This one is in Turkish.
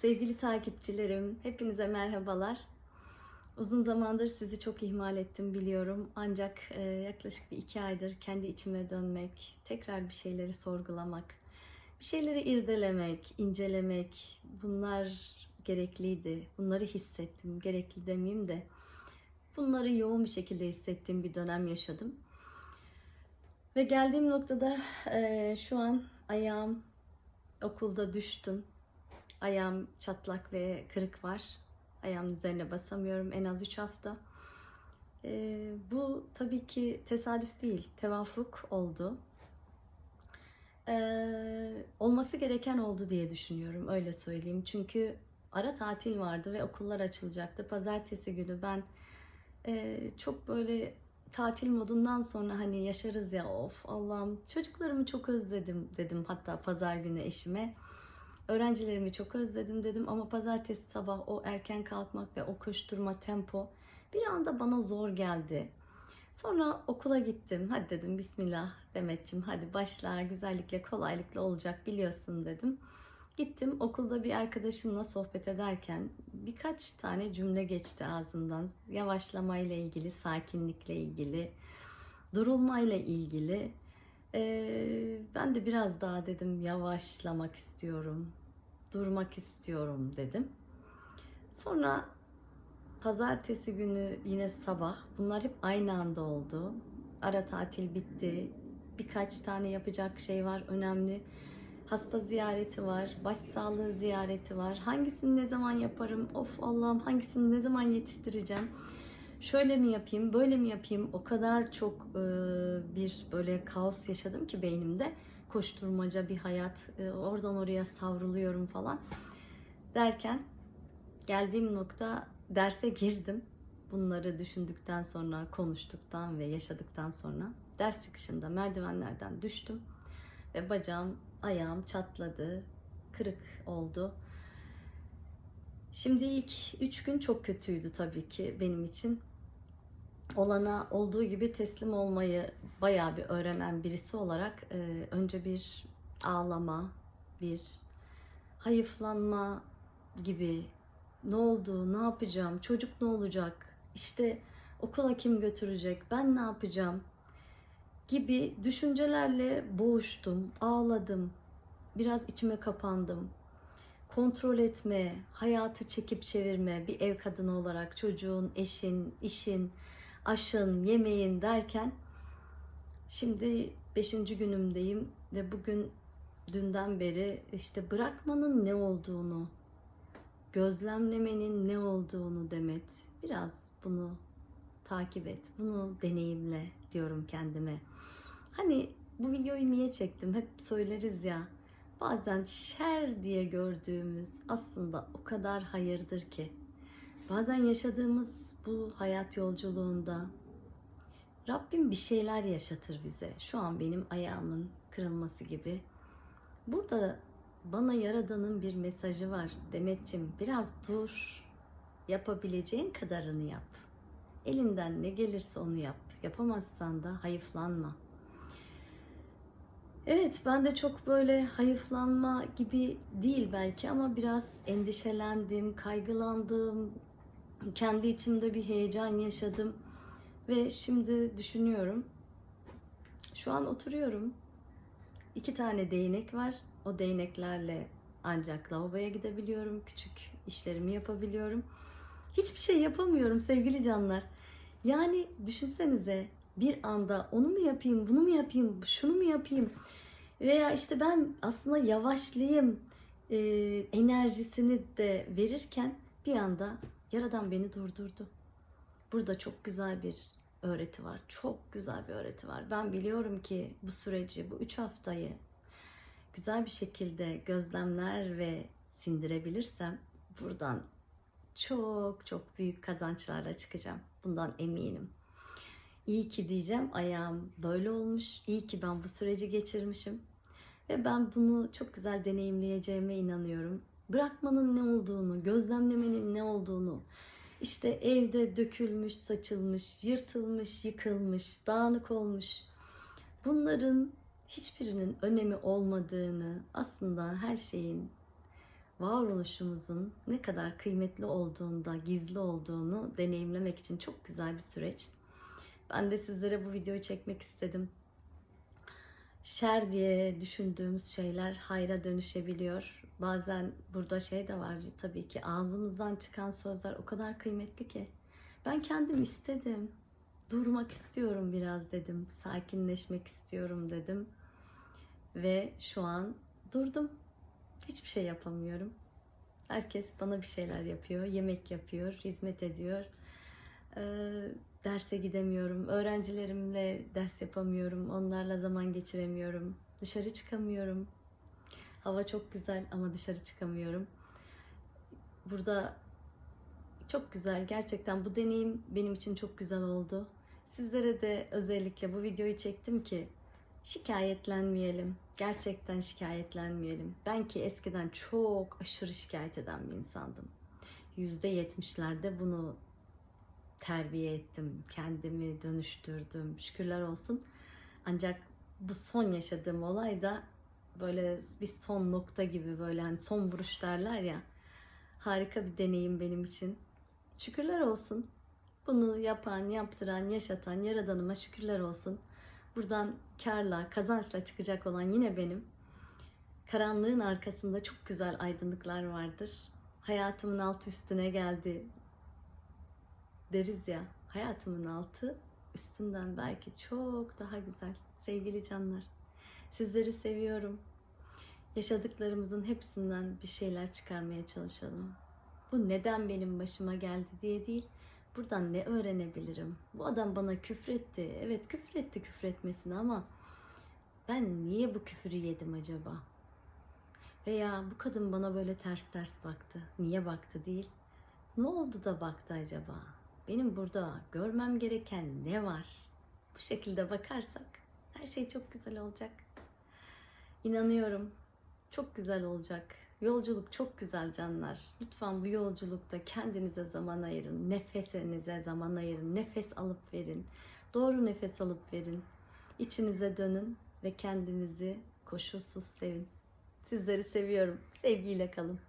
Sevgili takipçilerim, hepinize merhabalar. Uzun zamandır sizi çok ihmal ettim biliyorum. Ancak e, yaklaşık bir iki aydır kendi içime dönmek, tekrar bir şeyleri sorgulamak, bir şeyleri irdelemek, incelemek bunlar gerekliydi. Bunları hissettim. Gerekli demeyeyim de bunları yoğun bir şekilde hissettiğim bir dönem yaşadım. Ve geldiğim noktada e, şu an ayağım okulda düştüm. Ayağım çatlak ve kırık var. Ayağımın üzerine basamıyorum en az 3 hafta. Ee, bu tabii ki tesadüf değil, tevafuk oldu. Ee, olması gereken oldu diye düşünüyorum, öyle söyleyeyim. Çünkü ara tatil vardı ve okullar açılacaktı. Pazartesi günü ben e, çok böyle tatil modundan sonra hani yaşarız ya of Allah'ım çocuklarımı çok özledim dedim hatta pazar günü eşime. Öğrencilerimi çok özledim dedim ama pazartesi sabah o erken kalkmak ve o koşturma tempo bir anda bana zor geldi. Sonra okula gittim. Hadi dedim Bismillah Demetçim hadi başla güzellikle kolaylıkla olacak biliyorsun dedim. Gittim okulda bir arkadaşımla sohbet ederken birkaç tane cümle geçti ağzımdan. Yavaşlamayla ilgili, sakinlikle ilgili, durulmayla ilgili. Ee, ben de biraz daha dedim yavaşlamak istiyorum, durmak istiyorum dedim. Sonra pazartesi günü yine sabah bunlar hep aynı anda oldu. Ara tatil bitti. Birkaç tane yapacak şey var önemli. Hasta ziyareti var, baş sağlığı ziyareti var. Hangisini ne zaman yaparım? Of Allah'ım hangisini ne zaman yetiştireceğim? Şöyle mi yapayım, böyle mi yapayım? O kadar çok e, bir böyle kaos yaşadım ki beynimde. Koşturmaca bir hayat, e, oradan oraya savruluyorum falan. Derken geldiğim nokta derse girdim. Bunları düşündükten sonra, konuştuktan ve yaşadıktan sonra ders çıkışında merdivenlerden düştüm ve bacağım, ayağım çatladı, kırık oldu. Şimdi ilk üç gün çok kötüydü tabii ki benim için. Olana olduğu gibi teslim olmayı bayağı bir öğrenen birisi olarak e, önce bir ağlama, bir hayıflanma gibi ne oldu, ne yapacağım, çocuk ne olacak, işte okula kim götürecek, ben ne yapacağım? gibi düşüncelerle boğuştum, ağladım, biraz içime kapandım. Kontrol etme, hayatı çekip çevirme, bir ev kadını olarak çocuğun, eşin, işin, aşın, yemeğin derken şimdi beşinci günümdeyim ve bugün dünden beri işte bırakmanın ne olduğunu, gözlemlemenin ne olduğunu Demet biraz bunu takip et, bunu deneyimle diyorum kendime. Hani bu videoyu niye çektim? Hep söyleriz ya. Bazen şer diye gördüğümüz aslında o kadar hayırdır ki. Bazen yaşadığımız bu hayat yolculuğunda Rabbim bir şeyler yaşatır bize. Şu an benim ayağımın kırılması gibi. Burada bana Yaradan'ın bir mesajı var. Demetçim biraz dur. Yapabileceğin kadarını yap. Elinden ne gelirse onu yap. Yapamazsan da hayıflanma. Evet ben de çok böyle hayıflanma gibi değil belki ama biraz endişelendim, kaygılandım. Kendi içimde bir heyecan yaşadım. Ve şimdi düşünüyorum. Şu an oturuyorum. İki tane değnek var. O değneklerle ancak lavaboya gidebiliyorum. Küçük işlerimi yapabiliyorum. Hiçbir şey yapamıyorum sevgili canlar. Yani düşünsenize bir anda onu mu yapayım, bunu mu yapayım, şunu mu yapayım? Veya işte ben aslında yavaşlayayım e, enerjisini de verirken bir anda Yaradan beni durdurdu. Burada çok güzel bir öğreti var. Çok güzel bir öğreti var. Ben biliyorum ki bu süreci, bu üç haftayı güzel bir şekilde gözlemler ve sindirebilirsem buradan çok çok büyük kazançlarla çıkacağım. Bundan eminim. İyi ki diyeceğim ayağım böyle olmuş. İyi ki ben bu süreci geçirmişim. Ve ben bunu çok güzel deneyimleyeceğime inanıyorum. Bırakmanın ne olduğunu, gözlemlemenin ne olduğunu, işte evde dökülmüş, saçılmış, yırtılmış, yıkılmış, dağınık olmuş. Bunların hiçbirinin önemi olmadığını, aslında her şeyin varoluşumuzun ne kadar kıymetli olduğunda, gizli olduğunu deneyimlemek için çok güzel bir süreç. Ben de sizlere bu videoyu çekmek istedim. Şer diye düşündüğümüz şeyler hayra dönüşebiliyor. Bazen burada şey de var tabii ki ağzımızdan çıkan sözler o kadar kıymetli ki. Ben kendim istedim. Durmak istiyorum biraz dedim. Sakinleşmek istiyorum dedim. Ve şu an durdum. Hiçbir şey yapamıyorum. Herkes bana bir şeyler yapıyor. Yemek yapıyor, hizmet ediyor. Ee, derse gidemiyorum. Öğrencilerimle ders yapamıyorum. Onlarla zaman geçiremiyorum. Dışarı çıkamıyorum. Hava çok güzel ama dışarı çıkamıyorum. Burada çok güzel. Gerçekten bu deneyim benim için çok güzel oldu. Sizlere de özellikle bu videoyu çektim ki şikayetlenmeyelim. Gerçekten şikayetlenmeyelim. Ben ki eskiden çok aşırı şikayet eden bir insandım. %70'lerde bunu terbiye ettim. Kendimi dönüştürdüm. Şükürler olsun. Ancak bu son yaşadığım olay da böyle bir son nokta gibi böyle hani son vuruş derler ya. Harika bir deneyim benim için. Şükürler olsun. Bunu yapan, yaptıran, yaşatan yaradanıma şükürler olsun. Buradan karla, kazançla çıkacak olan yine benim. Karanlığın arkasında çok güzel aydınlıklar vardır. Hayatımın altı üstüne geldi deriz ya. Hayatımın altı üstünden belki çok daha güzel. Sevgili canlar. Sizleri seviyorum. Yaşadıklarımızın hepsinden bir şeyler çıkarmaya çalışalım. Bu neden benim başıma geldi diye değil. Buradan ne öğrenebilirim? Bu adam bana küfretti. Evet küfretti küfretmesine ama ben niye bu küfürü yedim acaba? Veya bu kadın bana böyle ters ters baktı. Niye baktı değil? Ne oldu da baktı acaba? Benim burada görmem gereken ne var? Bu şekilde bakarsak her şey çok güzel olacak. İnanıyorum. Çok güzel olacak. Yolculuk çok güzel canlar. Lütfen bu yolculukta kendinize zaman ayırın. Nefesinize zaman ayırın. Nefes alıp verin. Doğru nefes alıp verin. İçinize dönün ve kendinizi koşulsuz sevin. Sizleri seviyorum. Sevgiyle kalın.